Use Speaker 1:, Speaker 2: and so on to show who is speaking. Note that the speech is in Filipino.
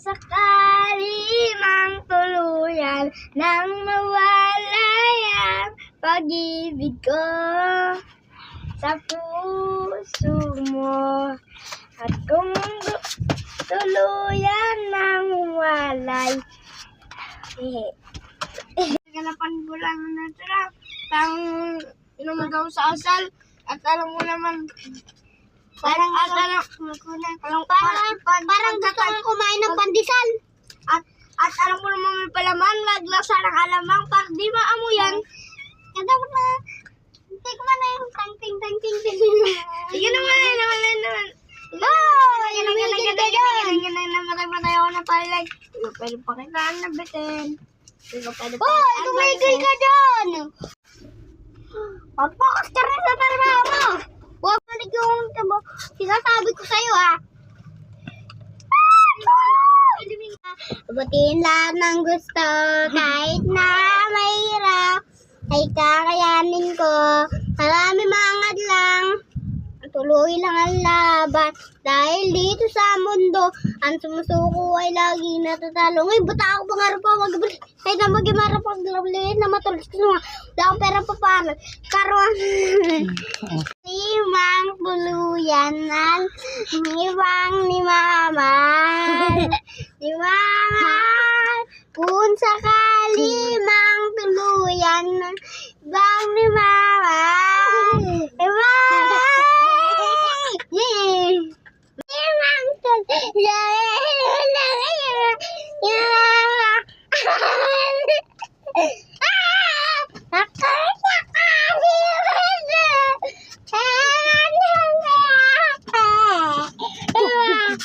Speaker 1: sakali mang tuluyan nang mawalay ang pag-ibig ko sa puso mo. At kung tuluyan nang walay, Ganapan ko lang na tira. Pang daw sa asal. At alam mo naman, parang at alam, parang, parang, parang gusto ko kumain ng pandesal. At, at alam mo naman may palaman, maglasa ng alamang, pag di maamo yan, kada mo na, hindi ko man na yung tang ting tang ting ting. Sige naman, ay naman, ay naman. Oh, ang yan ang yan ang yan ang yan ang namatay matay ako ng palag. Hindi ko pwede pakitaan na bitin. Hindi ko pwede pakitaan. tumigil ka dyan! Papakas ka rin sa trabaho mo! Huwag balik yung tabo. Sinasabi ko sa'yo ah. Butiin lahat ng gusto kahit na mahirap ay kakayanin ko. Marami mga lang. Tuloy lang ang laban dahil dito sa mundo ang sumusuko ay lagi natatalo. Ngayon, buta ako pangarap ko mag Kahit na mag-imarap ang labli na matulis ko nga. Wala akong pera pa para. Karoon. Limang tuluyan ng ibang ni mama. Ni mama. Kung sakali mang tuluyan ng ibang ni mama. Ibang. Yeah. Limang tuluyan